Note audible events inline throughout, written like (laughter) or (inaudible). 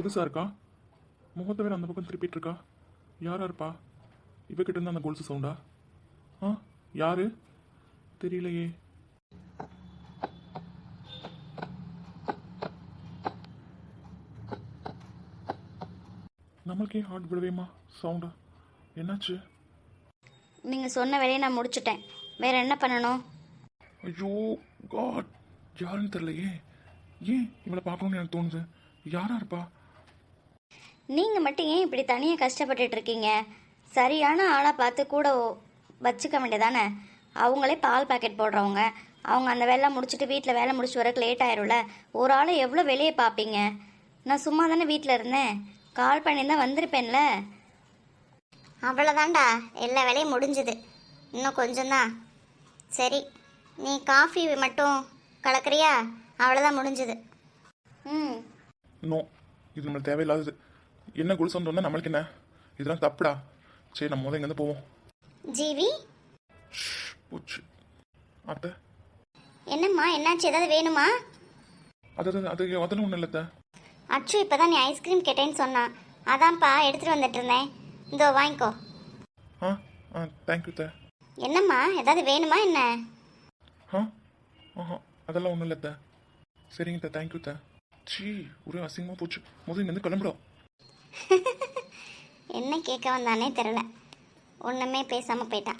புதுசாக இருக்கா? முகத்தை வேற அந்த பக்கம் திருப்பிட்டு இருக்கா யாரா இருப்பா? இவகிட்ட இருந்து அந்த கொலுசு சவுண்டா? ஆ யாரு? தெரியலையே. நம்மளுக்கே ஹார்ட் விடவேமா சவுண்டா. என்னாச்சு? நீங்கள் சொன்ன வேலையை நான் முடிச்சிட்டேன். வேற என்ன பண்ணணும்? ஐயோ காட் யாருன்னு தெரியலையே. ஏன் இவளை பார்க்கணும்னு எனக்கு தோணுது. யாரா இருப்பா? நீங்கள் மட்டும் ஏன் இப்படி தனியாக கஷ்டப்பட்டுட்டு இருக்கீங்க சரியான ஆளாக பார்த்து கூட வச்சுக்க வேண்டியதானே? அவங்களே பால் பாக்கெட் போடுறவங்க. அவங்க அந்த வேலை முடிச்சுட்டு வீட்டில் வேலை முடிச்சுட்டு வரக்கு லேட் ஆயிரும்ல. ஒரு ஆளை எவ்வளோ வெளியே பார்ப்பீங்க? நான் சும்மா தானே வீட்டில் இருந்தேன். கால் பண்ணியிருந்தா வந்திருப்பேன்ல. அவ்வளோதான்டா எல்லா வேலையும் முடிஞ்சுது. இன்னும் கொஞ்சம்தான் சரி நீ காஃபி மட்டும் கலக்குறியா? அவ்வளோதான் முடிஞ்சுது. ம். நோ இது நம்மளுக்கு தேவையில்லாதது. என்ன குழு சொந்தம்னா நம்மளுக்கு என்ன? இதெல்லாம் தப்புடா. சரி நம்ம முதல் இங்கேருந்து போவோம். ஜீவி? போச்சு. அத்தை. என்னம்மா என்னாச்சு? ஏதாவது வேணுமா? அது அது அது அதெல்லாம் ஒன்றும் இல்லை அச்சு இப்பதான் நீ ஐஸ்கிரீம் கேட்டேன்னு சொன்னான் அதான்ப்பா எடுத்துட்டு வந்துட்டு இருந்தேன். இதோ வாங்கிக்கோ. ஆ ஆ தேங்க்யூ தே என்னம்மா ஏதாவது வேணுமா என்ன? ஆ ஆஹா அதெல்லாம் ஒன்றும் இல்லை தே சரிங்க தே தேங்க்யூ தே சீ ஒரே அசிங்கமாக போச்சு. முதல் இங்கேருந்து கிளம்பிடும் (laughs) என்ன கேட்க வந்தானே தெரில ஒன்றுமே பேசாமல் போயிட்டான்.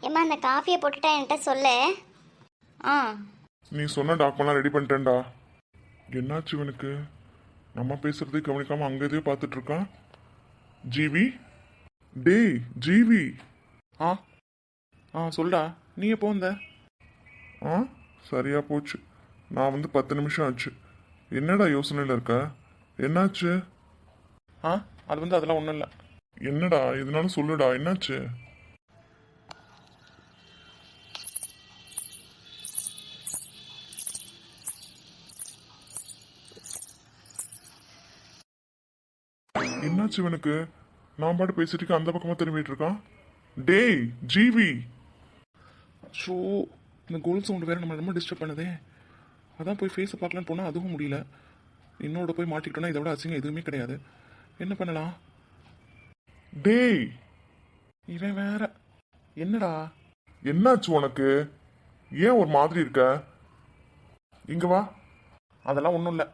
ஏம்மா அந்த காஃபியை போட்டுட்டா என்கிட்ட சொல்லு. ஆ. நீ சொன்ன டாக்குமெண்ட்லாம் ரெடி பண்ணிட்டேன்டா. என்னாச்சு இவனுக்கு? நம்ம பேசுறதே கவனிக்காம அங்க எதையோ பார்த்துட்டு இருக்கான். ஜிவி? டேய் ஜிவி. ஆ. ஆ சொல்டா. நீ எப்போ வந்த? ஆ சரியா போச்சு. நான் வந்து பத்து நிமிஷம் ஆச்சு. என்னடா யோசனையில் இருக்க? என்னாச்சு? ஆ? அது வந்து அதெல்லாம் ஒன்றும் இல்லை. என்னடா? இதனால சொல்லுடா. என்னாச்சு? என்னாச்சு இவனுக்கு? நான் பாட்டு பேசிட்டு அந்த பக்கமா திரும்பிட்டு இருக்கான். டேய் ஜிவி! ஷோ இந்த கோல் சவுண்டு வேறு நம்ம ரொம்ப டிஸ்டர்ப் பண்ணுதே. அதான் போய் ஃபேஸை பார்க்கலான்னு போனால் அதுவும் முடியல. இன்னோட போய் மாட்டிக்கிட்டோன்னா இதை விட அசிங்கம் எதுவுமே கிடையாது. என்ன பண்ணலாம்? டேய் இவன் வேற. என்னடா? என்னாச்சு உனக்கு? ஏன் ஒரு மாதிரி இருக்க? இங்க வா. அதெல்லாம் ஒன்றும் இல்லை.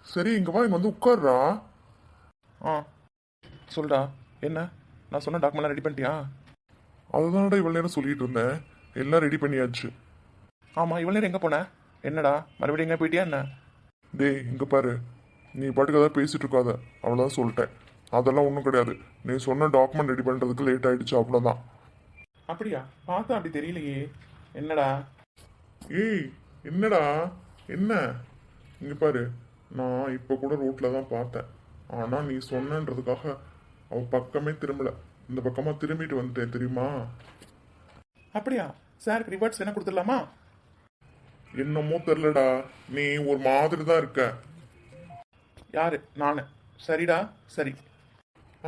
சரி இங்க வா இங்க வந்து உட்கார்றா. ஆ சொல்டா என்ன? நான் சொன்ன டாக்குமெண்ட்லாம் ரெடி பண்ணிட்டியா? அதுதான்டா இவ்வளவு நேரம் சொல்லிட்டு இருந்தேன். எல்லாம் ரெடி பண்ணியாச்சு. ஆமாம் இவ்வளோ நேரம் எங்கே போன? என்னடா? மறுபடியும் எங்கே போயிட்டியா என்ன? டேய் இங்க பாரு. நீ பாட்டுக்கு ஏதாவது பேசிட்டு இருக்காத அவ்வளோதான் சொல்லிட்டேன். அதெல்லாம் ஒன்றும் கிடையாது. நீ சொன்ன டாக்குமெண்ட் ரெடி பண்ணுறதுக்கு லேட் ஆயிடுச்சு அவ்வளோதான் அப்படியா? பார்த்தா அப்படி தெரியலையே. என்னடா? ஏய் என்னடா? என்ன? இங்க பாரு. நான் இப்போ கூட ரோட்ல தான் பார்த்தேன். ஆனா நீ சொன்னன்றதுக்காக அவ பக்கமே திரும்பல. இந்த பக்கமா திரும்பிட்டு வந்துட்டேன் தெரியுமா? அப்படியா? சாருக்கு ரிவார்ட்ஸ் என்ன கொடுத்துடலாமா? என்னமோ தெரிலடா நீ ஒரு மாதிரி தான் இருக்க. யாரு? நான். சரிடா சரி.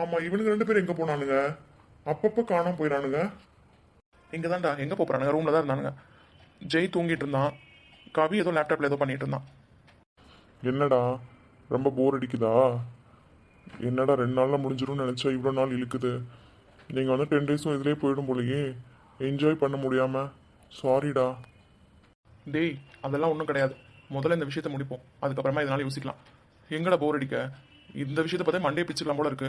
ஆமா இவனுங்க ரெண்டு பேரும் எங்க போனானுங்க? அப்பப்ப காணாம போயிடானுங்க இங்கே தான்டா எங்கே போகிறானுங்க ரூமில் தான் இருந்தானுங்க. ஜெய் தூங்கிட்டு இருந்தான். கவி ஏதோ லேப்டாப்பில் ஏதோ பண்ணிட்டு இருந்தான். என்னடா? ரொம்ப போர் அடிக்குதா? என்னடா ரெண்டு நாள்ல முடிஞ்சிரும்னு நினைச்சா இவ்வளோ நாள் இழுக்குது. நீங்க வந்து டென் டேஸும் இதுலயே போயிடும் போலயே. என்ஜாய் பண்ண முடியாம. சாரிடா டேய் அதெல்லாம் ஒன்றும் கிடையாது. முதல்ல இந்த விஷயத்தை முடிப்போம். அதுக்கப்புறமா இதனால யோசிக்கலாம். எங்கடா போர் அடிக்க? இந்த விஷயத்தை பார்த்தா மண்டே பிச்சுக்கலாம் போல இருக்கு.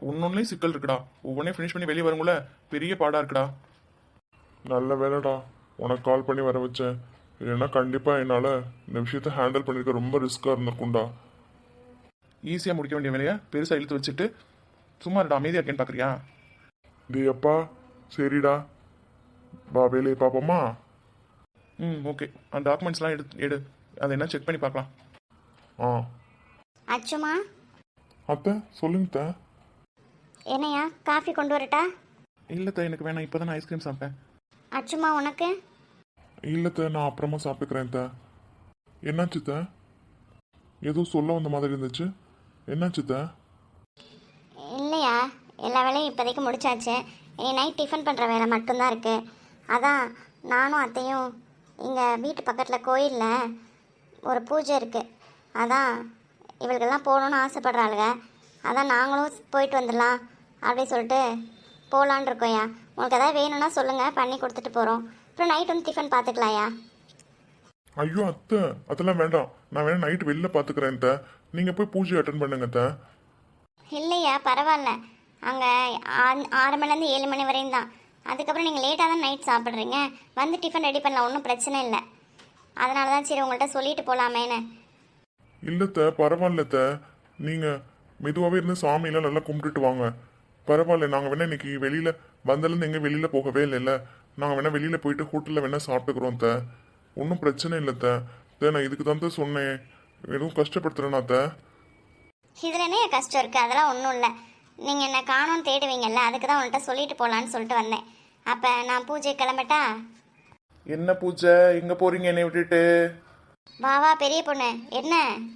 ஒன்னொன்னுலேயும் சிக்கல் இருக்குடா. ஒவ்வொன்றையும் ஃபினிஷ் பண்ணி வெளியே வருங்கள பெரிய பாடா இருக்குடா. நல்ல வேலைடா. உனக்கு கால் பண்ணி வர வச்சேன். இல்லைன்னா கண்டிப்பா என்னால இந்த விஷயத்த ஹேண்டில் பண்ணிருக்க ரொம்ப ரிஸ்கா இருந்திருக்கும்டா. ஈஸியாக முடிக்க வேண்டிய வேலையை பெருசாக இழுத்து வச்சுட்டு சும்மா இருடா அமைதியாக இருக்கேன்னு பார்க்குறியா டேய் அப்பா சரிடா. வா வேலையை பார்ப்போமா? ம் ஓகே அந்த டாக்குமெண்ட்ஸ்லாம் எடு எடு. அதை என்ன செக் பண்ணி பார்க்கலாம். ஆ. அச்சுமா அத்தை சொல்லுங்க அத்தை. என்னையா காஃபி கொண்டு வரட்டா? இல்லை எனக்கு வேணாம் இப்போ தான் ஐஸ்கிரீம் சாப்பிட்டேன். அச்சுமா உனக்கு? இல்லத்த நான் அப்புறமா சாப்பிட்டுக்கிறேன் த என்னாச்சு த ஏதோ சொல்ல வந்த மாதிரி இருந்துச்சு. என்னாச்சு த இல்லையா எல்லா வேலையும் இப்போதைக்கு முடிச்சாச்சு. இனி நைட் டிஃபன் பண்ணுற வேலை மட்டும்தான் இருக்குது அதான் நானும் அத்தையும் இங்கே வீட்டு பக்கத்தில் கோயிலில் ஒரு பூஜை இருக்குது அதான் இவளுக்கெல்லாம் போகணுன்னு ஆசைப்படுறாளுங்க அதான் நாங்களும் போயிட்டு வந்துடலாம் அப்படின்னு சொல்லிட்டு போகலான் இருக்கோம்யா உங்களுக்கு எதாவது வேணும்னா சொல்லுங்கள் பண்ணி கொடுத்துட்டு போகிறோம் அப்புறம் நைட் வந்து டிஃபன் பார்த்துக்கலாம்யா ஐயோ. அத்தை அதெல்லாம் வேண்டாம். நான் வேணா நைட் வெளில பாத்துக்கிறேன் அத்தை. நீங்க போய் பூஜை அட்டன் பண்ணுங்க அத்தை. இல்லையா பரவாயில்ல. அங்கே ஆறு மணிலேருந்து ஏழு மணி வரையும் தான். அதுக்கப்புறம் நீங்கள் லேட்டாக தான் நைட் சாப்பிட்றீங்க. வந்து டிஃபன் ரெடி பண்ணலாம் ஒன்றும் பிரச்சனை இல்லை. அதனால தான் சரி உங்கள்கிட்ட சொல்லிட்டு போகலாமேன்னு இல்லத்த பரவாயில்லத்த. நீங்க மெதுவாகவே இருந்து சாமியெல்லாம் நல்லா கும்பிட்டுட்டு வாங்க. பரவாயில்ல நாங்கள் வேணா இன்னைக்கு வெளியில வந்தலேருந்து எங்க வெளியில போகவே இல்லைல்ல. நாங்கள் வேணா வெளியில போயிட்டு ஹோட்டலில் வேணா சாப்பிட்டுக்கிறோம் த ஒன்றும் பிரச்சனை இல்லைத்த. த நான் இதுக்கு தான் த சொன்னேன். எதுவும் கஷ்டப்படுத்துறேனா த இதில் என்ன கஷ்டம் இருக்குது அதெல்லாம் ஒன்றும் இல்லை. நீங்கள் என்ன காணோன்னு தேடுவீங்கல்ல அதுக்கு தான் உங்கள்கிட்ட சொல்லிட்டு போகலான்னு சொல்லிட்டு வந்தேன். அப்போ நான் பூஜை கிளம்பட்டா? என்ன பூஜை? எங்க போறீங்க என்னை விட்டுட்டு? வா வா பெரிய பொண்ணு. என்ன?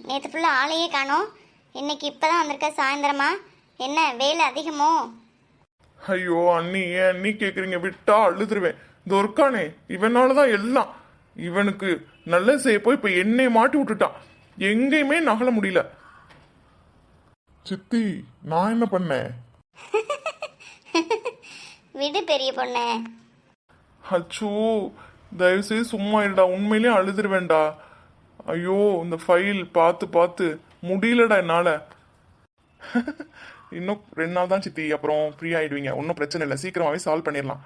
நேற்று ஃபுல்லாக ஆளையே காணோம். இன்னைக்கு இப்போ தான் வந்திருக்க சாயந்தரமா? என்ன வேலை அதிகமோ? ஐயோ அண்ணி ஏன் அண்ணி கேக்குறீங்க? விட்டா அழுதுருவேன். இந்த ஒர்க்கானே இவனால தான் எல்லாம். இவனுக்கு நல்ல செய்ய போய் இப்ப என்னை மாட்டி விட்டுட்டான். எங்கேயுமே நகல முடியல. சித்தி நான் என்ன பண்ணேன்? (laughs) விடு பெரிய பொண்ணு. அச்சோ தயவு செய்து சும்மா இருடா. உண்மையிலேயே அழுதுருவேன்டா. ஐயோ இந்த ஃபைல் பார்த்து பார்த்து முடியலடா என்னால். (laughs) இன்னும் ரெண்டு நாள் தான் சித்தி அப்புறம் ஃப்ரீ ஆகிடுவீங்க ஒன்றும் பிரச்சனை இல்லை. சீக்கிரமாகவே சால்வ் பண்ணிடலாம்.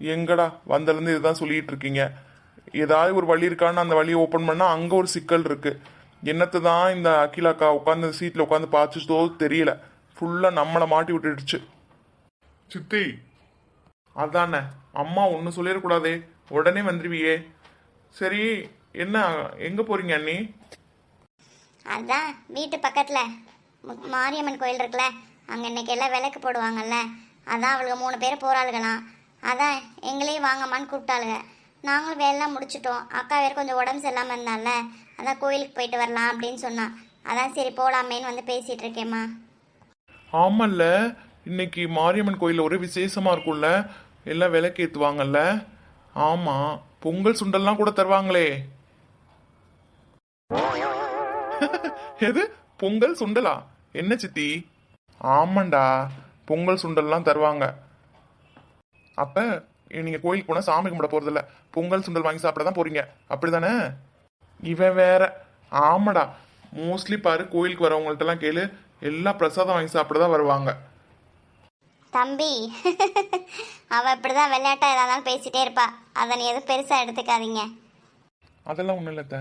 எங்கடா வந்தலேருந்து இதுதான் சொல்லிட்டு இருக்கீங்க. ஏதாவது ஒரு வழி இருக்கான்னு அந்த வழியை ஓப்பன் பண்ணால் அங்கே ஒரு சிக்கல் இருக்குது என்னத்தை தான் இந்த அகிலாக்கா உட்காந்து சீட்டில் உட்காந்து பார்த்துச்சதோ தெரியல. ஃபுல்லாக நம்மளை மாட்டி விட்டுடுச்சு. சித்தி அதானே. அம்மா ஒன்று சொல்லிடக்கூடாதே. உடனே வந்துடுவியே சரி என்ன எங்க போறீங்க அண்ணி? அதான் வீட்டு பக்கத்தில். மாரியம்மன் கோயில் இருக்குல்ல அங்கே இன்னைக்கு எல்லாம் விளக்கு போடுவாங்கல்ல அதான் அவளுக்கு மூணு பேர் போகிறாளுகளாம் அதான் எங்களையும் வாங்கம்மான்னு கூப்பிட்டாளுங்க நாங்களும் வேலைலாம் முடிச்சிட்டோம். அக்கா வேறு கொஞ்சம் உடம்பு சரியில்லாமல் இருந்தால அதான் கோயிலுக்கு போயிட்டு வரலாம் அப்படின்னு சொன்னான் அதான் சரி போகலாமேன்னு வந்து பேசிகிட்டு இருக்கேம்மா. ஆமால்ல இன்னைக்கு மாரியம்மன் கோயில்ல ஒரே விசேஷமா இருக்கும்ல எல்லாம் விளக்கேத்துவாங்கல்ல. ஆமா பொங்கல் சுண்டல்லாம் கூட தருவாங்களே. எது? பொங்கல் சுண்டலா? என்ன சித்தி? ஆமாண்டா பொங்கல் சுண்டல்லாம் தருவாங்க. அப்ப நீங்க கோயிலுக்கு போனா சாமி கும்பிட போறதில்ல. பொங்கல் சுண்டல் வாங்கி சாப்பிட தான் போறீங்க. அப்படிதானே? இவன் வேற. ஆமாடா மோஸ்ட்லி பாரு கோயிலுக்கு வரவங்கள்ட்ட எல்லாம் கேளு. எல்லாம் பிரசாதம் வாங்கி சாப்பிட தான் வருவாங்க. தம்பி (laughs) அவள் இப்படி தான் விளையாட்டா இருந்தாலும் பேசிகிட்டே இருப்பா. அதை நீ எதுவும் பெருசாக எடுத்துக்காதீங்க. அதெல்லாம் ஒன்றும் இல்லை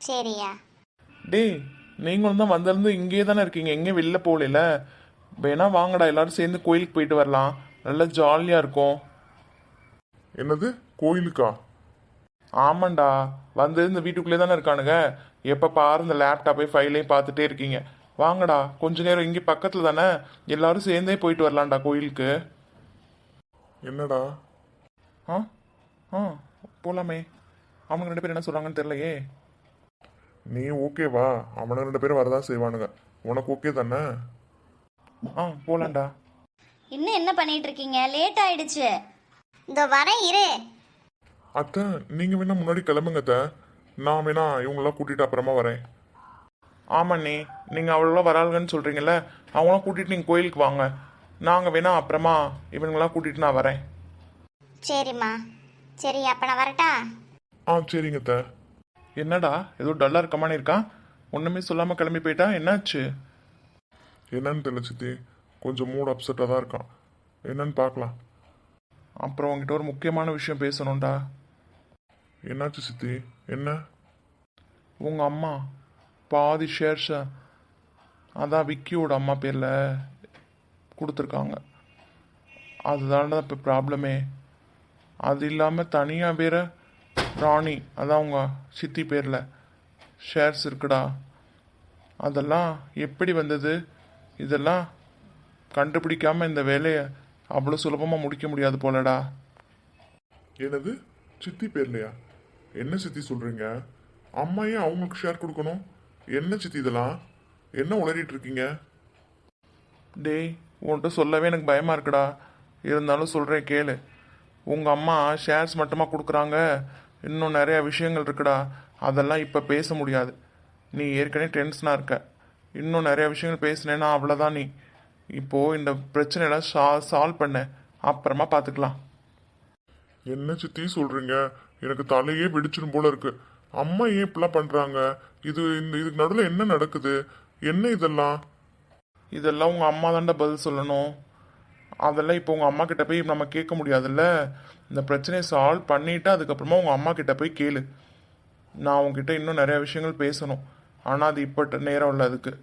சரியா? டேய் நீங்களும் தான் வந்திருந்து இங்கேயே தானே இருக்கீங்க. எங்கேயும் வெளில போகல வேணா வாங்கடா எல்லாரும் சேர்ந்து கோயிலுக்கு போயிட்டு வரலாம். நல்லா ஜாலியாக இருக்கும். என்னது? கோயிலுக்கா? ஆமாண்டா. வந்து இந்த வீட்டுக்குள்ளே தானே இருக்கானுங்க. எப்போ பாரு இந்த லேப்டாப்பையும் ஃபைலையும் பார்த்துட்டே இருக்கீங்க. வாங்கடா. கொஞ்ச நேரம் இங்கே பக்கத்தில் தானே. எல்லாரும் சேர்ந்தே போயிட்டு வரலாம்டா கோயிலுக்கு. என்னடா? ஆ? ஆ போகலாமே அவங்க ரெண்டு பேரும் என்ன சொல்கிறாங்கன்னு தெரியலையே. நீ ஓகேவா அவனுங்க ரெண்டு பேரும் வரதான் செய்வானுங்க. உனக்கு ஓகே தானே? ஆ போகலாம்டா இன்னும் என்ன பண்ணிட்டு இருக்கீங்க? லேட் ஆயிடுச்சு. இந்த வரேன் இரு. அத்தை நீங்க வேணா முன்னாடி கிளம்புங்க அத்தை. நான் வேணா இவங்களெல்லாம் கூட்டிட்டு அப்புறமா வரேன். ஆமாண்ணே நீங்கள் அவ்வளோலாம் வராளுங்கன்னு சொல்கிறீங்கல்ல அவங்களாம் கூட்டிகிட்டு நீங்கள் கோயிலுக்கு வாங்க. நாங்கள் வேணா அப்புறமா இவனுங்களாம் கூட்டிகிட்டு நான் வரேன். சரிம்மா. சரி அப்போ நான் வரட்டா? ஆ சரிங்க அத்தை. என்னடா ஏதோ டல்லாக இருக்கமானே இருக்கான் ஒன்றுமே சொல்லாமல் கிளம்பி போயிட்டா? என்னாச்சு? என்னன்னு தெரியல சித்தி. கொஞ்சம் மூட் அப்செட்டாக தான் இருக்கான். என்னன்னு பார்க்கலாம். அப்புறம் உங்ககிட்ட ஒரு முக்கியமான விஷயம் பேசணும்டா. என்னாச்சு சித்தி? என்ன? உங்கள் அம்மா பாதி ஷேர்ஸை அதான் விக்கியோட அம்மா பேரில் கொடுத்துருக்காங்க. அதுதான்டா இப்போ ப்ராப்ளமே அது இல்லாமல் தனியாக வேற ராணி அதான் உங்க சித்தி பேரில். ஷேர்ஸ் இருக்குடா. அதெல்லாம் எப்படி வந்தது? இதெல்லாம் கண்டுபிடிக்காம இந்த வேலையை அவ்வளோ சுலபமாக முடிக்க முடியாது போலடா. என்னது? சித்தி பேர்லையா? என்ன சித்தி சொல்றீங்க? அம்மா ஏன் அவங்களுக்கு ஷேர் கொடுக்கணும்? என்ன சித்தி இதெல்லாம்? என்ன உளறிட்டு இருக்கீங்க? டேய் உன்கிட்ட சொல்லவே எனக்கு பயமா இருக்குடா. இருந்தாலும் சொல்கிறேன் கேளு. உங்கள் அம்மா ஷேர்ஸ் மட்டுமா கொடுக்குறாங்க? இன்னும் நிறைய விஷயங்கள் இருக்குடா. அதெல்லாம் இப்போ பேச முடியாது. நீ ஏற்கனவே டென்ஷனாக இருக்க. இன்னும் நிறைய விஷயங்கள் பேசினேன்னா அவ்வளோதான் நீ. இப்போ இந்த பிரச்சனையெல்லாம் சா சால்வ் பண்ண. அப்புறமா பார்த்துக்கலாம் என்ன சித்தி சொல்றீங்க? எனக்கு தலையே வெடிச்சிடும் போல இருக்கு. அம்மா ஏன் இப்படிலாம் பண்றாங்க? இது இந்த இதுக்கு நடுவில் என்ன நடக்குது? என்ன இதெல்லாம்? இதெல்லாம் உங்கள் அம்மா தாண்டா பதில் சொல்லணும். அதெல்லாம் இப்போ உங்கள் அம்மா கிட்ட போய் நம்ம கேட்க முடியாதுல்ல? இந்த பிரச்சனையை சால்வ் பண்ணிவிட்டு அதுக்கப்புறமா உங்கள் அம்மா கிட்ட போய் கேளு. நான் உங்ககிட்ட இன்னும் நிறைய விஷயங்கள் பேசணும். ஆனால் அது இப்போ நேரம் இல்லை அதுக்கு.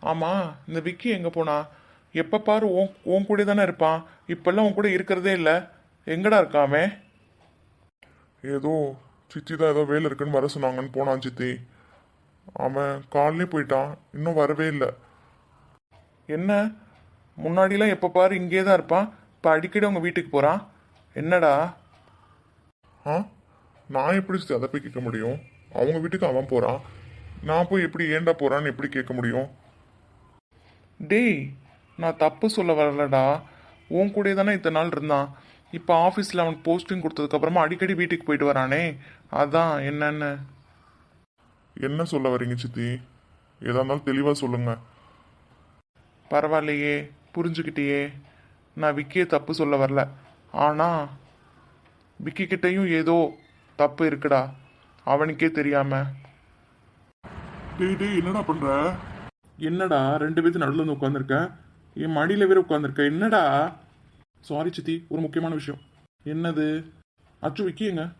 ஆமாம் இந்த விக்கி எங்கே போனா? எப்போ பாரு உன் உன் கூட தானே இருப்பான். இப்போல்லாம் உன் கூட இருக்கிறதே இல்லை. எங்கடா இருக்கான் அவன்? ஏதோ சித்தி தான் ஏதோ வேலை இருக்குன்னு வர சொன்னாங்கன்னு போனான் சித்தி. அவன் காலையிலே போயிட்டான். இன்னும் வரவே இல்லை. என்ன? முன்னாடிலாம் எப்போ பாரு இங்கே தான் இருப்பான். இப்போ அடிக்கடி உங்கள் வீட்டுக்கு போகிறான் என்னடா? ஆ? நான் எப்படி அதை போய் கேட்க முடியும்? அவங்க வீட்டுக்கு அவன் போறான். நான் போய் எப்படி ஏன்டா போறான்னு எப்படி கேட்க முடியும்? டேய் நான் தப்பு சொல்ல வரலடா. உன் கூட தானே இத்தனை நாள் இருந்தான். இப்போ ஆஃபீஸில் அவனுக்கு போஸ்டிங் கொடுத்ததுக்கப்புறமா அடிக்கடி வீட்டுக்கு போயிட்டு வரானே. அதான் என்னன்னு? என்ன சொல்ல வரீங்க சித்தி? எதா இருந்தாலும் தெளிவா சொல்லுங்க. பரவாயில்லையே. புரிஞ்சுக்கிட்டியே. நான் விக்கியை தப்பு சொல்ல வரல. ஆனால் விக்கி கிட்டேயும் ஏதோ தப்பு இருக்குடா. அவனுக்கே தெரியாம. டேய் டேய் என்னடா பண்ற? என்னடா ரெண்டு பேர்த்து நடுவில் வந்து உட்காந்துருக்க என் மடியில் வேற உட்காந்துருக்க என்னடா? சாரி சித்தி. ஒரு முக்கியமான விஷயம். என்னது? அச்சு விக்கி எங்க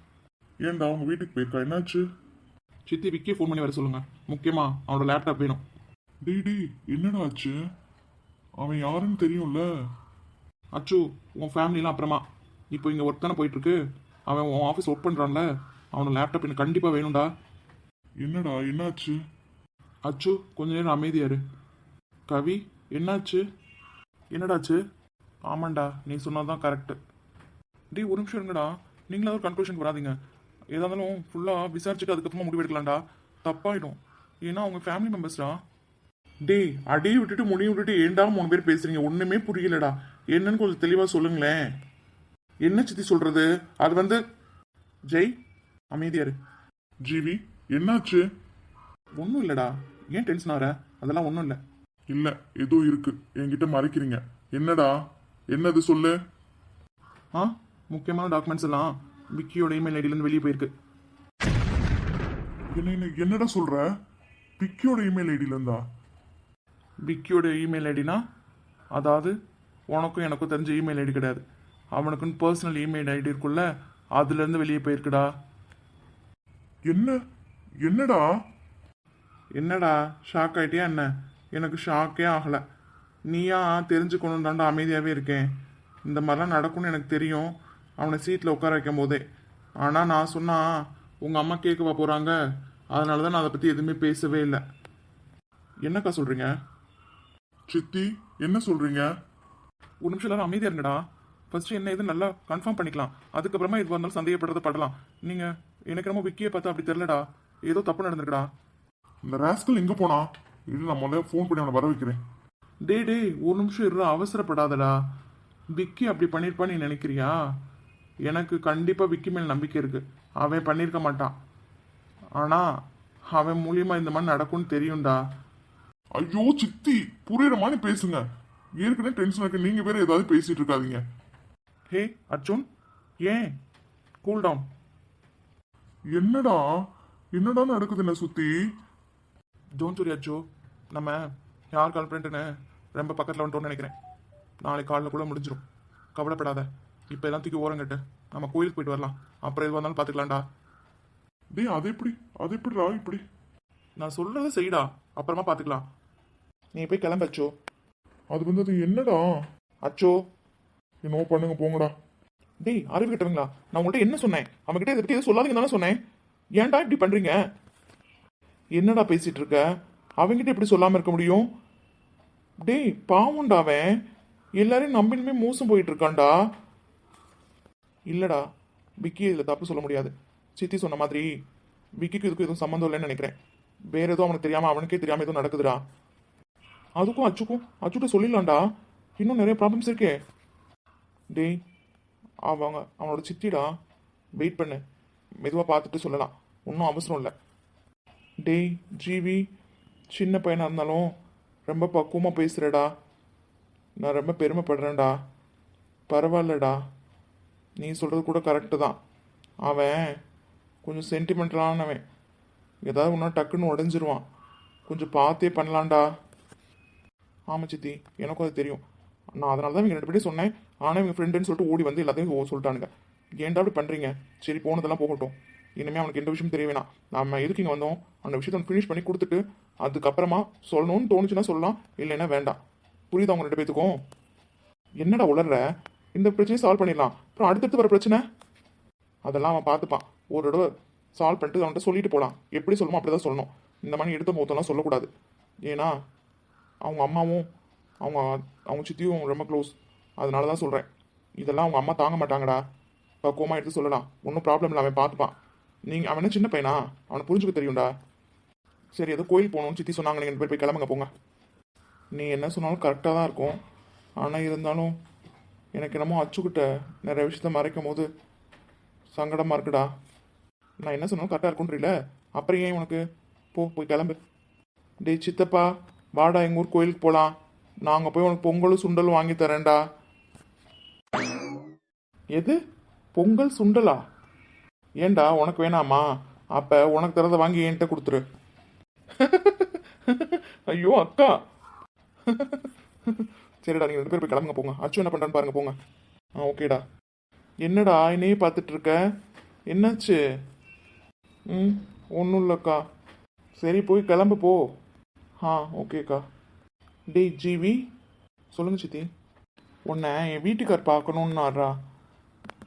ஏன்டா அவங்க வீட்டுக்கு போயிருக்கா? என்னாச்சு? சித்தி விக்கி ஃபோன் பண்ணி வர சொல்லுங்க. முக்கியமா அவனோட லேப்டாப் வேணும். டேய் டேய் என்னடா ஆச்சு? அவன் யாருன்னு தெரியும்ல? அச்சு உன் ஃபேமிலிலாம் அப்புறமா. இப்போ இங்கே ஒர்க் தானே போயிட்டு இருக்கு அவன் உன் ஆஃபீஸ் ஒர்க் பண்ணுறான்ல அவனோட லேப்டாப் எனக்கு கண்டிப்பாக வேணும்டா. என்னடா என்னாச்சு? அச்சு கொஞ்ச நேரம் அமைதியா இரு. கவி என்னாச்சு? என்னடாச்சு ஆமாண்டா நீ சொன்னதுதான் கரெக்டு டேய் ஒரு நிமிஷம் இருங்கடா. நீங்களும் ஒரு கன்க்ளூஷன் வராதீங்க. ஏதா இருந்தாலும் ஃபுல்லாக விசாரிச்சுட்டு அதுக்கப்புறமா முடிவெடுக்கலாம்டா. தப்பாயிடும். ஏன்னா அவங்க ஃபேமிலி மெம்பர்ஸ்டா டேய் அடியை விட்டுட்டு முடியும் விட்டுட்டு ஏன்டா மூணு பேர் பேசுறீங்க. ஒண்ணுமே புரியலடா. என்னன்னு கொஞ்சம் தெளிவா சொல்லுங்களேன். என்ன சித்தி சொல்றது? அது வந்து ஜெய் அமைதியாரு ஜீவி என்னாச்சு? ஒன்றும் இல்லடா. ஏன் டென்ஷன் ஆகிற? அதெல்லாம் ஒன்றும் இல்லை. இல்ல ஏதோ இருக்கு. என்கிட்ட மறைக்கிறீங்க. என்னடா? என்னது சொல்லு? ஆ முக்கியமான டாக்குமெண்ட்ஸ் எல்லாம் விக்கியோட இமெயில் ஐடியிலேருந்து வெளியே போயிருக்கு. என்ன என்ன- என்னடா சொல்ற? பிக்கியோட இமெயில் ஐடியில இருந்தா? விக்கியோட இமெயில் ஐடினா அதாவது உனக்கும் எனக்கும் தெரிஞ்ச இமெயில் ஐடி கிடையாது. அவனுக்குன்னு பர்சனல் இமெயில் ஐடி இருக்குல்ல அதுலேருந்து வெளியே போயிருக்குடா. என்ன? என்னடா? என்னடா? ஷாக் ஆயிட்டியா என்ன? எனக்கு ஷாக்கே ஆகலை. நீயா தெரிஞ்சுக்கணும் தாண்டா அமைதியாகவே இருக்கேன். இந்த மாதிரிலாம் நடக்கும்னு எனக்கு தெரியும். அவனை சீட்டில் உட்கார வைக்கும் போதே. ஆனால் நான் சொன்னா உங்கள் அம்மா கேட்கவா போகிறாங்க அதனால தான் நான் அதை பற்றி எதுவுமே பேசவே இல்லை. என்னக்கா சொல்கிறீங்க சித்தி என்ன சொல்றீங்க? ஒரு நிமிஷம் எல்லாரும் அமைதியாக இருங்கடா. ஃபர்ஸ்ட் என்ன இது நல்லா கன்ஃபார்ம் பண்ணிக்கலாம். அதுக்கப்புறமா இது வந்தாலும் சந்தேகப்படுறத படலாம். நீங்கள் எனக்கு நம்ம விக்கியை பார்த்தா அப்படி தெரிலடா ஏதோ தப்பு நடந்திருக்குடா. இந்த ராஸ்கல் எங்க போனா? இது நான் முதல்ல ஃபோன் பண்ணி அவனை வர வைக்கிறேன். டேய் டேய் ஒரு நிமிஷம் இரு அவசரப்படாதடா. விக்கி அப்படி பண்ணியிருப்பான்னு நீ நினைக்கிறியா? எனக்கு கண்டிப்பாக விக்கி மேல் நம்பிக்கை இருக்கு. அவன் பண்ணியிருக்க மாட்டான். ஆனால் அவன் மூலியமா இந்த மாதிரி நடக்கும்னு தெரியும்டா. ஐயோ சித்தி புரியுற மாதிரி பேசுங்க. ஏற்கனவே டென்ஷன் இருக்கு. நீங்க வேற ஏதாவது பேசிட்டு இருக்காதீங்க. ஹே அர்ஜுன். ஏன்? கூல் டவுன் என்னடா? என்னடா நடக்குது என்ன சுத்தி? டோன்ட் வரி அச்சோ நம்ம யார் கால்பரேட்டுன்னு ரொம்ப பக்கத்தில் வந்துட்டோம்னு நினைக்கிறேன். நாளைக்கு காலைல கூட முடிஞ்சிடும் கவலைப்படாத. இப்போ எல்லாம் தூக்கி ஓரங்கட்டு நம்ம கோயிலுக்கு போயிட்டு வரலாம். அப்புறம் எது வந்தாலும் பார்த்துக்கலாம்டா. டேய் அது எப்படி? அது எப்படிடா இப்படி? நான் சொல்கிறத செய்டா. அப்புறமா பார்த்துக்கலாம். நீ போய் கிளம்பு அச்சோ. அது வந்து அது என்னடா? அச்சோ. என்னவோ பண்ணுங்க போங்கடா. டேய் அறிவு கிட்டவங்களா நான் உங்கள்கிட்ட என்ன சொன்னேன்? அவன்கிட்ட இதை பற்றி எதுவும் சொல்லாதீங்க தானே சொன்னேன். ஏன்டா இப்படி பண்ணுறீங்க என்னடா பேசிட்டு இருக்க? அவன்கிட்ட எப்படி சொல்லாமல் இருக்க முடியும்? டேய் பாவம்டா அவன். எல்லாரையும் நம்பினுமே மோசம் போயிட்டு இருக்கான்டா. இல்லடா விக்கி இதில் தப்பு சொல்ல முடியாது. சித்தி சொன்ன மாதிரி விக்கிக்கு இதுக்கும் எதுவும் சம்மந்தம் இல்லைன்னு நினைக்கிறேன். வேற எதுவும் அவனுக்கு தெரியாமல் அவனுக்கே தெரியாமல் எதுவும் நடக்குதுடா. அதுக்கும் அச்சுக்கும் அச்சுட்ட சொல்லிடலாம்டா. இன்னும் நிறைய ப்ராப்ளம்ஸ் இருக்கே. டேய் அவங்க அவனோட சித்திடா. வெயிட் பண்ணு. மெதுவாக பார்த்துட்டு சொல்லலாம். ஒன்றும் அவசரம் இல்லை. டேய் ஜிவி சின்ன பையனாக இருந்தாலும் ரொம்ப பக்குவமாக பேசுகிறடா நான் ரொம்ப பெருமைப்படுறேன்டா. பரவாயில்லடா. நீ சொல்கிறது கூட கரெக்டு தான். அவன் கொஞ்சம் சென்டிமெண்டலானவன் ஏதாவது ஒன்றா டக்குன்னு உடஞ்சிருவான். கொஞ்சம் பார்த்தே பண்ணலான்டா ஆமாம் சித்தி எனக்கும் அது தெரியும். நான் அதனால தான் இவங்க ரெண்டு பேரும் சொன்னேன். ஆனால் இவங்க ஃப்ரெண்டுன்னு சொல்லிட்டு ஓடி வந்து எல்லாத்தையும் சொல்லிட்டானுங்க. ஏன்டா அப்படி பண்ணுறீங்க சரி போனதெல்லாம் போகட்டும். இனிமேல் அவனுக்கு எந்த விஷயம் தெரிய வேணாம். நம்ம எதுக்கு இங்கே வந்தோம்? அந்த விஷயத்தை ஃபினிஷ் பண்ணி கொடுத்துட்டு அதுக்கப்புறமா சொல்லணும்னு தோணுச்சுன்னா சொல்லலாம். இல்லைன்னா வேண்டாம். புரியுதா அவங்க ரெண்டு பேத்துக்கும்? என்னடா உளர்ற? இந்த பிரச்சனையை சால்வ் பண்ணிடலாம். அப்புறம் அடுத்தடுத்து வர பிரச்சனை? அதெல்லாம் அவன் பார்த்துப்பான். ஒரு தடவை சால்வ் பண்ணிட்டு அவன்கிட்ட சொல்லிட்டு போகலாம் எப்படி சொல்லணுமோ அப்படி தான் சொல்லணும். இந்த மாதிரி எடுத்த மொத்தம்லாம் சொல்லக்கூடாது. ஏன்னா அவங்க அம்மாவும் அவங்க அவங்க சித்தியும் ரொம்ப க்ளோஸ் அதனால தான் சொல்கிறேன் இதெல்லாம் அவங்க அம்மா தாங்க மாட்டாங்கடா. பக்குவமாக எடுத்து சொல்லலாம். ஒன்றும் ப்ராப்ளம் இல்லை அவன் பார்த்துப்பான். நீங்கள் அவன சின்ன பையனா? அவனை புரிஞ்சுக்க தெரியும்டா. சரி ஏதோ கோயில் போகணும்னு சித்தி சொன்னாங்க. நீங்கள் ரெண்டு போய் கிளம்புங்க போங்க. நீ என்ன சொன்னாலும் கரெக்டாக தான் இருக்கும். ஆனால் இருந்தாலும் எனக்கு என்னமோ அச்சுக்கிட்ட நிறைய விஷயத்த மறைக்கும் போது சங்கடமாக இருக்குடா. நான் என்ன சொன்னாலும் கரெக்டாக இருக்குன்றீல அப்புறம் ஏன் உனக்கு? போ போய் கிளம்பு. டேய் சித்தப்பா. வாடா எங்கள் ஊர் கோயிலுக்கு போகலாம் நாங்கள் போய் உனக்கு பொங்கலும் சுண்டலும் வாங்கி தரேன்டா. எது? பொங்கல் சுண்டலா? ஏன்டா உனக்கு வேணாமா? அப்போ உனக்கு தரதை வாங்கி என்கிட்ட கொடுத்துரு. ஐயோ அக்கா. சரிடா நீங்கள் ரெண்டு பேர் போய் கிளம்புங்க போங்க. அச்சு என்ன பண்ணுறான்னு பாருங்க போங்க. ஆ ஓகேடா. என்னடா என்னையே பார்த்துட்டு இருக்க என்னாச்சு? ம் ஒன்றும் இல்லைக்கா. சரி போய் கிளம்பு போ. ஆ ஓகேக்கா டேய் ஜிவி சொல்லுங்க சித்தி. உன்னை என் வீட்டுக்கார் பார்க்கணுன்னாரா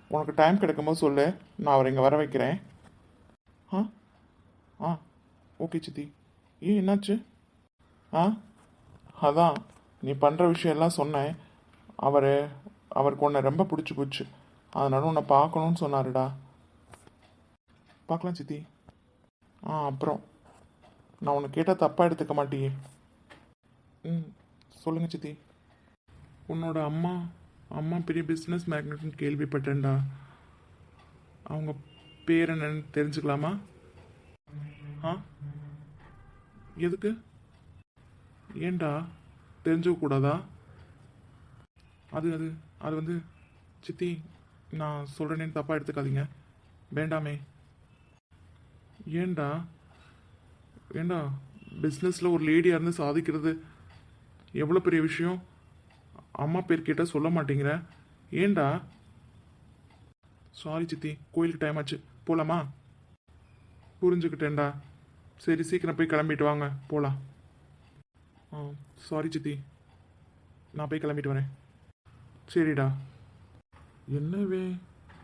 உனக்கு டைம் கிடைக்கும்போது சொல்லு. நான் அவரை இங்கே வர வைக்கிறேன். ஆ ஆ ஓகே சித்தி. ஏன் என்னாச்சு? ஆ அதான் நீ பண்ணுற விஷயம்லாம் சொன்னேன். அவர் அவருக்கு உன்னை ரொம்ப பிடிச்சி போச்சு. அதனால உன்னை பார்க்கணுன்னு சொன்னாருடா. பார்க்கலாம் சித்தி. ஆ அப்புறம். நான் உன்னை கேட்டால் தப்பாக எடுத்துக்க மாட்டியே. ம் சொல்லுங்க சித்தி. உன்னோட அம்மா அம்மா பெரிய பிஸ்னஸ் மேக்னட்னு கேள்விப்பட்டேன்டா. அவங்க பேர் என்னன்னு தெரிஞ்சுக்கலாமா? ஆ? எதுக்கு? ஏன்டா? தெரிஞ்சுக்க கூடாதா? அது அது அது வந்து சித்தி நான் சொல்கிறேனேன்னு தப்பாக எடுத்துக்காதீங்க. வேண்டாமே. ஏன்டா? ஏண்டா பிஸ்னஸில் ஒரு லேடியாக இருந்து சாதிக்கிறது? எவ்வளோ பெரிய விஷயம்? அம்மா பேர் கேட்டால் சொல்ல மாட்டேங்கிற. ஏன்டா சாரி சித்தி கோயிலுக்கு டைம் ஆச்சு. போகலாமா புரிஞ்சுக்கிட்டேன்டா. சரி சீக்கிரம் போய் கிளம்பிட்டு வாங்க. போகலாம் ஆ சாரி சித்தி. நான் போய் கிளம்பிட்டு வரேன். சரிடா. என்னவே?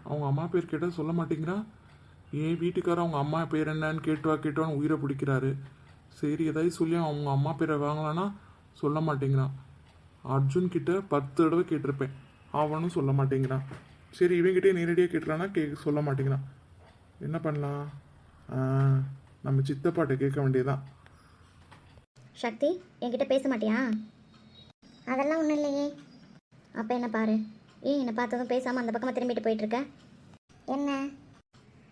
அவங்க அம்மா பேர் கேட்டால் சொல்ல மாட்டேங்கிறா? ஏன் வீட்டுக்காரர் அவங்க அம்மா பேர் என்னன்னு கேட்டு வா உயிரை பிடிக்கிறாரு. சரி ஏதாவது சொல்லி அவங்க அம்மா பேரை வாங்கலான்னா சொல்ல மாட்டேங்கிறான். அர்ஜுன் கிட்ட பத்து தடவை கேட்டிருப்பேன். அவனும் சொல்ல மாட்டேங்கிறான். சரி இவங்கிட்டே நேரடியாக கேட்டுறானா கே சொல்ல மாட்டேங்கிறான். என்ன பண்ணலாம்? நம்ம சித்தப்பாட்ட கேட்க வேண்டியதான் சக்தி என்கிட்ட பேச மாட்டியா? அதெல்லாம் ஒன்றும் இல்லையே. அப்போ என்ன பாரு? ஏன் என்னை பார்த்ததும் பேசாமல் அந்த பக்கமாக திரும்பிட்டு போயிட்டுருக்க என்ன?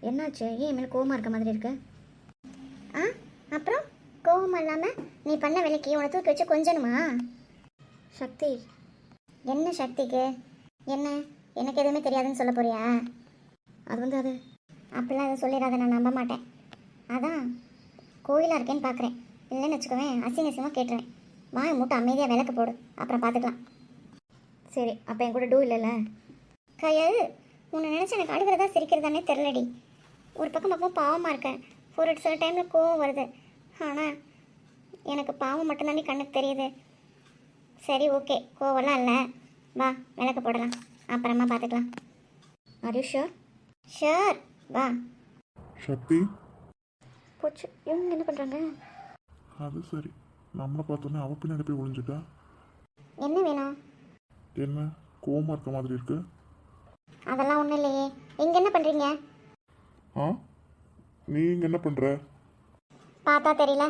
என்னாச்சு? ஏன் மேலே கோவமாக இருக்க மாதிரி இருக்கு? ஆ? அப்புறம்? கோவம் இல்லாமல் நீ பண்ண வேலைக்கு உன தூக்கி வச்சு கொஞ்சணுமா? சக்தி என்ன சக்திக்கு? என்ன? எனக்கு எதுவுமே தெரியாதுன்னு சொல்ல போறியா? அது வந்து அது. அப்படிலாம் எதுவும் சொல்லிடாத நான் நம்ப மாட்டேன். அதான். கோயிலாக இருக்கேன்னு பார்க்குறேன் இல்லைன்னு வச்சுக்கோவேன் அசிங்க அசிங்கமாக கேட்டுருவேன். வாய மூட்டை அமைதியாக விளக்கு போடு. அப்புறம் பார்த்துக்கலாம் சரி அப்போ என் கூட டூ இல்லைல்ல? கையாது உன்னை நினச்சி எனக்கு அழுகிறதா சிரிக்கிறதானே தெரிலடி ஒரு பக்கம் பக்கம் பாவமாக இருக்கேன் ஒரு சில டைமில் கோவம் வருது. ஆனால் எனக்கு பாவம் மட்டும்தானே கண்ணுக்கு தெரியுது. சரி ஓகே கோவம்லாம் இல்லை. வா விளக்கு போடலாம். அப்புறமா பார்த்துக்கலாம். ஆர் யூ ஷோர் ஷோர் வா. சக்தி? போச்சு. இவங்க என்ன பண்ணுறாங்க அது சரி. நம்மளை பார்த்தோன்னே அவ பின்னாடி போய் ஒளிஞ்சுட்டா? என்ன வேணும்? என்ன? கோவமா இருக்க மாதிரி இருக்கு? அதெல்லாம் ஒன்றும் இல்லையே. இங்கே என்ன பண்ணுறீங்க ஆ? நீ இங்க என்ன பண்ற? பார்த்தா தெரியல.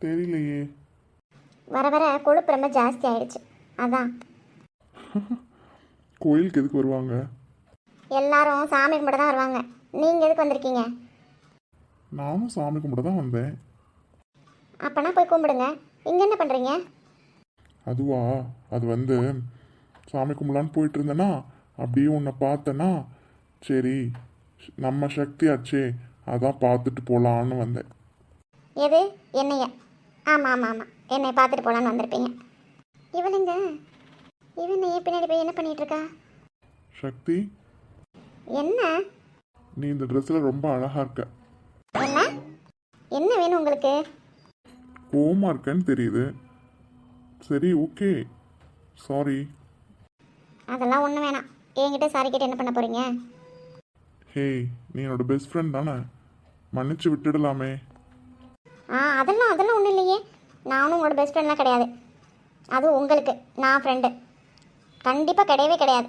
தெரியலையே. வர வர கொழுப்பு ரொம்ப ஜாஸ்தி ஆயிடுச்சு. அதான். (laughs) கோயிலுக்கு எதுக்கு வருவாங்க? எல்லாரும் சாமி கும்பிட தான் வருவாங்க. நீங்கள் எதுக்கு வந்திருக்கீங்க? நானும் சாமி கும்பிட தான் வந்தேன். அப்பனா போய் கும்பிடுங்க. இங்கே என்ன பண்ணுறீங்க அதுவா? அது வந்து சாமி கும்பலான்னு போயிட்டு இருந்தேனா அப்படியே உன்னை பார்த்தேனா சரி நம்ம சக்தி ஆச்சே அதான் பார்த்துட்டு போகலான்னு வந்தேன். எது? என்னைய? ஆமாம் ஆமாம் ஆமாம் என்னை பார்த்துட்டு போகலான்னு வந்திருப்பீங்க. இவளுங்க? இவன் ஏன் பின்னாடி போய் என்ன பண்ணிட்டு இருக்கா? சக்தி? என்ன? நீ இந்த ட்ரெஸ்ஸில் ரொம்ப அழகாக இருக்க. என்ன? என்ன வேணும் உங்களுக்கு? கோவமா இருக்கேன்னு தெரியுது. சரி ஓகே. சாரி அதெல்லாம் ஒன்றும் வேணாம். என்கிட்ட சாரி கேட்டு என்ன பண்ண போகிறீங்க ஹே நீ என்னோட பெஸ்ட் ஃப்ரெண்ட் தானே? மன்னிச்சு விட்டுடலாமே. ஆ அதெல்லாம் அதெல்லாம் ஒன்றும் இல்லையே. நானும் உங்களோட பெஸ்ட் ஃப்ரெண்ட்லாம் கிடையாது. அதுவும் உங்களுக்கு நான் ஃப்ரெண்டு கண்டிப்பாக கிடையவே கிடையாது.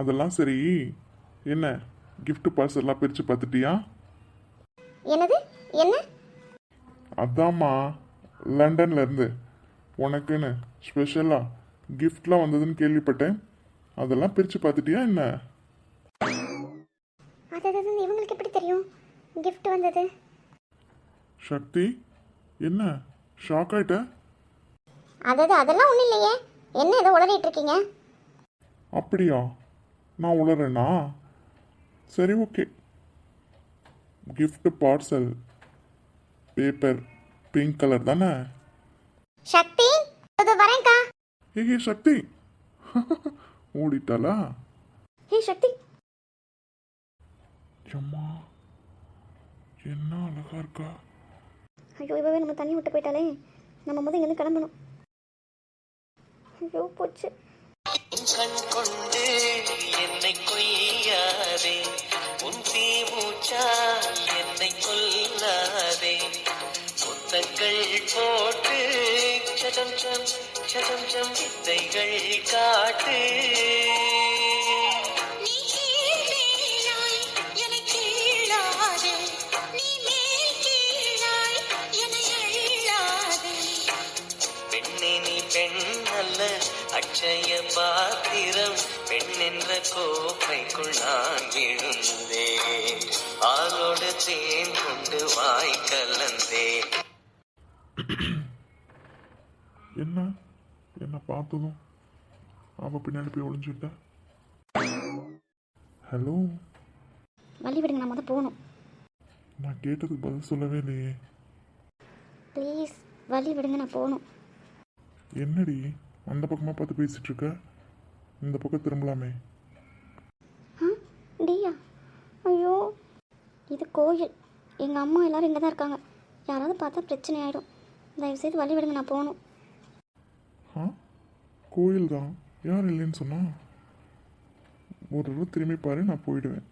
அதெல்லாம் சரி. என்ன gift பார்சல்லாம் பிரித்து பார்த்துட்டியா? என்னது? என்ன? அதாம்மா லண்டன்ல இருந்து. உனக்குன்னு ஸ்பெஷலாக கிஃப்ட்லாம் வந்ததுன்னு கேள்விப்பட்டேன். அதெல்லாம் பிரித்து பார்த்துட்டியா என்ன அது அது அது இவங்களுக்கு எப்படி தெரியும் gift வந்தது. சக்தி என்ன? ஷாக் ஆயிட்ட? அதாவது அதெல்லாம் ஒன்றும் இல்லையே. என்ன ஏதோ உளறிட்டு இருக்கீங்க? அப்படியா? நான் உளறேனா? சரி okay gift parcel paper pink colour தானே? சக்தி இது வரேன்க்கா. ஏ சக்தி. (laughs) ஓடிட்டாளா ஹே சக்தி. அம்மா என்ன அழகா இருக்கா? ஐயோ இவவே நம்ம தண்ணி விட்டு போயிட்டாலே நம்ம முதல் இங்கேருந்து கிளம்பணும். ஐயோ போச்சு. உன் கண் கொண்டு என்னை கொய்யாதே. உன் தீமூச்சா என்னை கொல்லாதே. முத்தங்கள் போட்டு சதம் சம் சதம் சம் வித்தைகள் காட்டு. அட்சய பாத்திரம் பெண் என்ற கோப்பைக்குள் நான் விழுந்தேன். ஆளோடு தேன் கொண்டு வாய் கலந்தேன். என்ன? என்ன பார்த்ததும்? அவ பின்னாடி போய் ஒளிஞ்சுட்ட? ஹலோ வழி விடுங்க நான் முதல் போகணும். நான் கேட்டதுக்கு பதில் சொல்லவே இல்லையே. ப்ளீஸ் வழி விடுங்க நான் போகணும். என்னடி? அந்த பக்கமாக பார்த்து பேசிட்டு இருக்க இந்த பக்கம் திரும்பலாமே. டியா ஐயோ. இது கோயில். எங்கள் அம்மா எல்லாரும் இங்கே தான் இருக்காங்க. யாராவது பார்த்தா பிரச்சனை ஆகிடும் தயவுசெய்து வழி விடுங்க நான் போகணும். ஆ கோயில் தான் யார் இல்லைன்னு சொன்னா? ஒரு தடவை திரும்பி பாரு நான் போயிடுவேன்.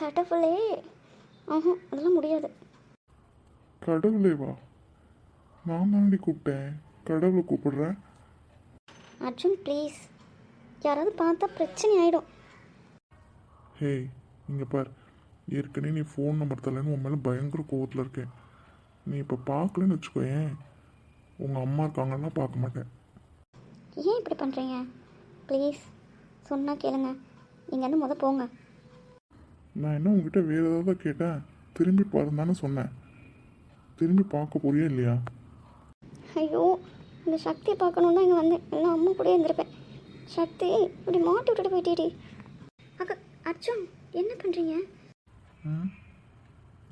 கடவுளே. ஆஹா அதெல்லாம் முடியாது. கடவுளே வா நான் தாண்டி கூப்பிட்டேன். கடவுளை கூப்பிடுறேன். அர்ஜுன் ப்ளீஸ் யாராவது பார்த்தா பிரச்சனை ஆகிடும் ஹே இங்கே பார். ஏற்கனவே நீ ஃபோன் நம்பர் தரலன்னு உன் மேலே பயங்கர கோவத்தில் இருக்கேன். நீ இப்போ பார்க்கலன்னு வச்சுக்கோயேன். உங்கள் அம்மா இருக்காங்கன்னா பார்க்க மாட்டேன். ஏன் இப்படி பண்ணுறீங்க ப்ளீஸ் சொன்னால் கேளுங்க. இங்கேருந்து முத போங்க. நான் என்ன உங்ககிட்ட வேறு ஏதாவது கேட்டேன்? திரும்பி பாருன்னு தானே சொன்னேன். திரும்பி பார்க்க போறியா இல்லையா? ஐயோ இந்த சக்தியை பார்க்கணும் தான் இங்கே வந்தேன் எல்லாம் அம்மா கூட இருந்திருப்பேன் சக்தி இப்படி மாட்டி விட்டுட்டு போயிட்டேடி. அக்கா அர்ஜுன் என்ன பண்ணுறீங்க ம்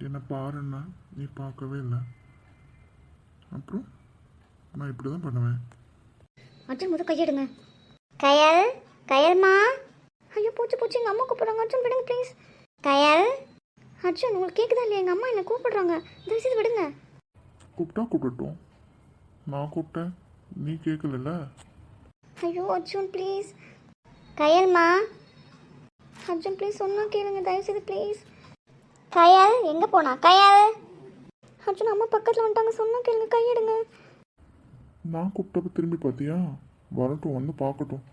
என்னை பாருன்னா நீ பார்க்கவே இல்லை. அப்புறம் நான் இப்படி தான் பண்ணுவேன். அர்ஜுன் முத கையெடுங்க. கயல் கயல்மா ஐயோ பூச்சி பூச்சி. எங்கள் அம்மா கூப்பிடுறாங்க. அர்ஜுன் விடுங்க ப்ளீஸ் கயல். அர்ஜுன் உங்களுக்கு கேட்குதா இல்லையா? எங்கள் அம்மா என்னை கூப்பிடுறாங்க. தயவுசெய்து விடுங்க. கூப்பிட்டா கூப்பிடட்டும். நான் கூப்பிட்டேன். நீ கேட்கல ஐயோ அர்ஜுன் ப்ளீஸ் கயல்மா அர்ஜுன் ப்ளீஸ் சொன்னால் கேளுங்க தயவுசெய்து ப்ளீஸ் கயல் எங்கே போனா? கயல். அர்ஜுன் அம்மா பக்கத்தில் வந்துட்டாங்க சொன்னால் கேளுங்க கையெடுங்க. நான் கூப்பிட்டப்ப திரும்பி பார்த்தியா வரட்டும் வந்து பார்க்கட்டும்.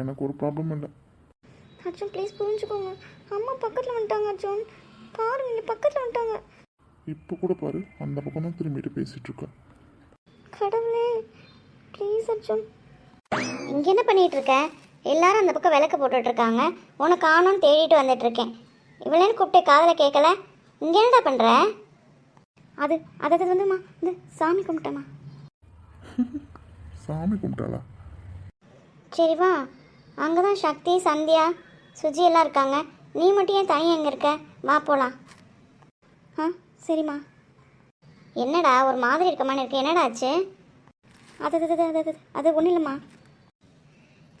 எனக்கு ஒரு ப்ராப்ளம் இல்லை. அர்ஜுன் ப்ளீஸ் புரிஞ்சுக்கோங்க. அம்மா பக்கத்தில் வந்துட்டாங்க அர்ஜுன். பாருங்க பக்கத்தில் வந்துட்டாங்க. இப்போ கூட பாரு அந்த பக்கம் தான் திரும்பிட்டு பேசிட்டு இருக்கேன் கடவுளே ப்ளீஸ் அர்ஜுன். இங்கே என்ன பண்ணிட்டு இருக்க? எல்லாரும் அந்த பக்கம் விளக்கு போட்டுட்டு இருக்காங்க. உனக்கு காணோன்னு தேடிட்டு வந்துட்டு இருக்கேன். இவளேன்னு கூப்பிட்டு காதில் கேட்கல இங்கே என்னடா பண்ணுற அது அது அது வந்துமா இந்த சாமி கும்பிட்டேம்மா. சாமி கும்பிட்டாளா? சரி வா. அங்கே தான் சக்தி சந்தியா சுஜி எல்லாம் இருக்காங்க. நீ மட்டும் ஏன் தனியாக எங்கே இருக்க? வா போகலாம் ஆ சரிம்மா. என்னடா ஒரு மாதிரி இருக்கமான்னு இருக்கு. என்னடா ஆச்சு? அது அது அது அது அது ஒன்றும் இல்லைம்மா.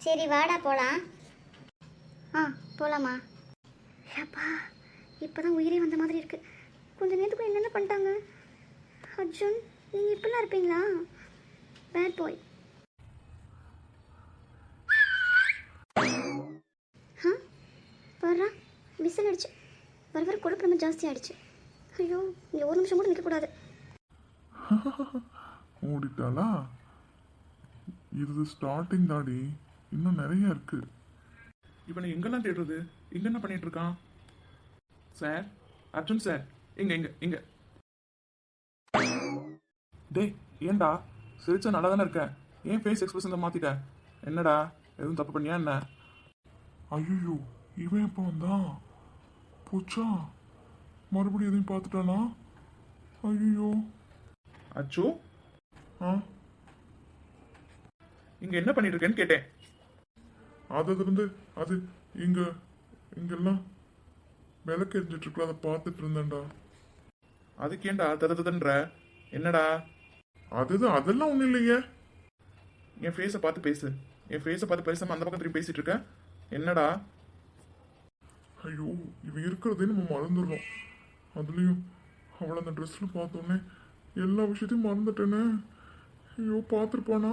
சரி வாடா போகலாம் ஆ போகலாமா ஏப்பா இப்போ தான் உயிரே வந்த மாதிரி இருக்குது கொஞ்ச நேரத்துக்கு என்னென்ன பண்ணிட்டாங்க? அர்ஜுன் நீங்கள் இப்படிலாம் இருப்பீங்களா? பேட் பாய் ஆ வர்றா விசில் அடிச்சு. வர வர கொழுப்பு ரொம்ப ஜாஸ்தி ஆயிடுச்சு. ஐயோ இங்கே ஒரு நிமிஷம் கூட நிற்கக்கூடாது (laughs) ஓடிட்டாளா இது ஸ்டார்டிங் தாடி. இன்னும் நிறைய இருக்கு. இவனை எங்கெல்லாம் தேடுறது? இங்க என்ன பண்ணிட்டு இருக்கான்? சார் அர்ஜுன் சார் இங்க இங்க இங்க. டேய் ஏன்டா? சிரிச்சா நல்லா தானே இருக்க. ஏன் ஃபேஸ் எக்ஸ்பிரஷன் மாத்திட்ட? என்னடா? எதுவும் தப்பு பண்ணியா என்ன? ஐயோ இவன் எப்போ வந்தான் போச்சா? மறுபடியும் எதையும் பார்த்துட்டானா? ஐயோ அச்சு? இங்க என்ன பண்ணிட்டு இருக்கேன்னு கேட்டேன். அது இருந்து அது இங்க இங்கெல்லாம் விளக்கு எரிஞ்சிட்டு இருக்குல்ல அதை பார்த்துட்டு இருந்தேன்டா. அதுக்கு ஏன்டா ததன்ற என்னடா? அதுதான் அதெல்லாம் ஒன்றும் இல்லையே. என் ஃபேஸை பார்த்து பேசு. என் ஃபேஸை பார்த்து பேசாம அந்த பக்கம் திரும்பி பேசிட்டு இருக்க. என்னடா? ஐயோ இவன் இருக்கிறதே நம்ம மறந்துடுறோம். அதுலேயும் அவளை அந்த ட்ரெஸ்ஸில் பார்த்தோன்னே எல்லா விஷயத்தையும் மறந்துட்டேனே. ஐயோ பார்த்துருப்பானா?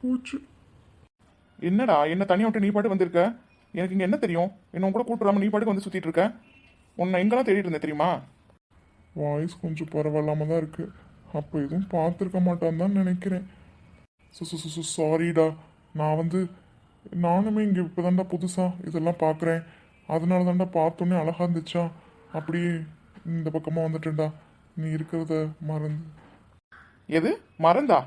போச்சு. என்னடா என்ன தனியா விட்டு நீ பாட்டு வந்திருக்க? எனக்கு இங்க என்ன தெரியும்? என்ன கூட கூப்பிடாம நீ பாட்டுக்கு வந்து சுத்திட்டு இருக்க? உன்னை எங்கெல்லாம் தேடிட்டு இருந்தேன் தெரியுமா? வாய்ஸ் கொஞ்சம் பரவாயில்லாம தான் இருக்கு. அப்போ எதுவும் பார்த்துருக்க மாட்டான்னு தான் நினைக்கிறேன். சாரிடா நான் வந்து நானுமே இங்கே இப்போ தான்டா புதுசாக இதெல்லாம் பார்க்குறேன் அதனால தான்டா பார்த்தோன்னே அழகா இருந்துச்சா? அப்படியே இந்த பக்கமாக வந்துட்டேன்டா. நீ இருக்கிறத மறந்து. எது? மறந்தா?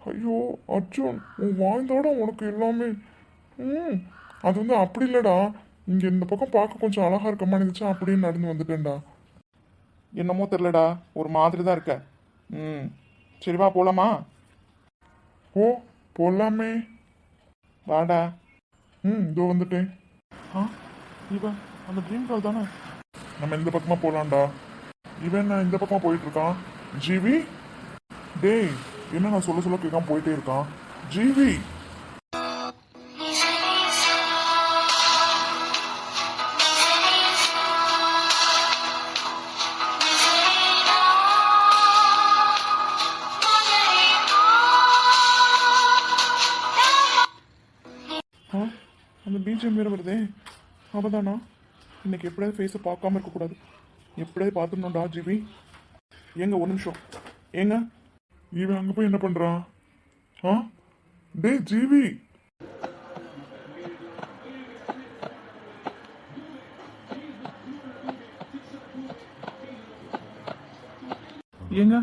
ஐயோ அர்ஜுன் உன் வாய்ந்தோட உனக்கு எல்லாமே. ம் அது வந்து அப்படி இல்லைடா. இங்கே இந்த பக்கம் பார்க்க கொஞ்சம் அழகா இருக்க இருந்துச்சா அப்படியே நடந்து வந்துட்டேன்டா. என்னமோ தெரிலடா ஒரு மாதிரி தான் இருக்க. ம் சரி வா போலாமா? ஓ போலாமே. வாடா. ம் இதோ வந்துட்டேன். ஆ இவன் அந்த ட்ரீம் கால் தானே? நம்ம இந்த பக்கமா போலாம்டா. இவன் என்ன இந்த பக்கமாக போயிட்டு இருக்கான் ஜிவி? டேய் என்ன நான் சொல்ல சொல்ல கேட்காம போயிட்டே இருக்கான். ஜிவி? அந்த பிஜிஎம் வேறு வருதே. அவதானா? இன்னைக்கு எப்படியாவது ஃபேஸை பார்க்காம இருக்கக்கூடாது. எப்படியே பார்த்துடணும்டா ஜிவி ஏங்க ஒரு நிமிஷம். ஏங்க? இவன் அங்க போய் என்ன பண்ணுறான் ஆ? டே ஜிவி ஏங்க?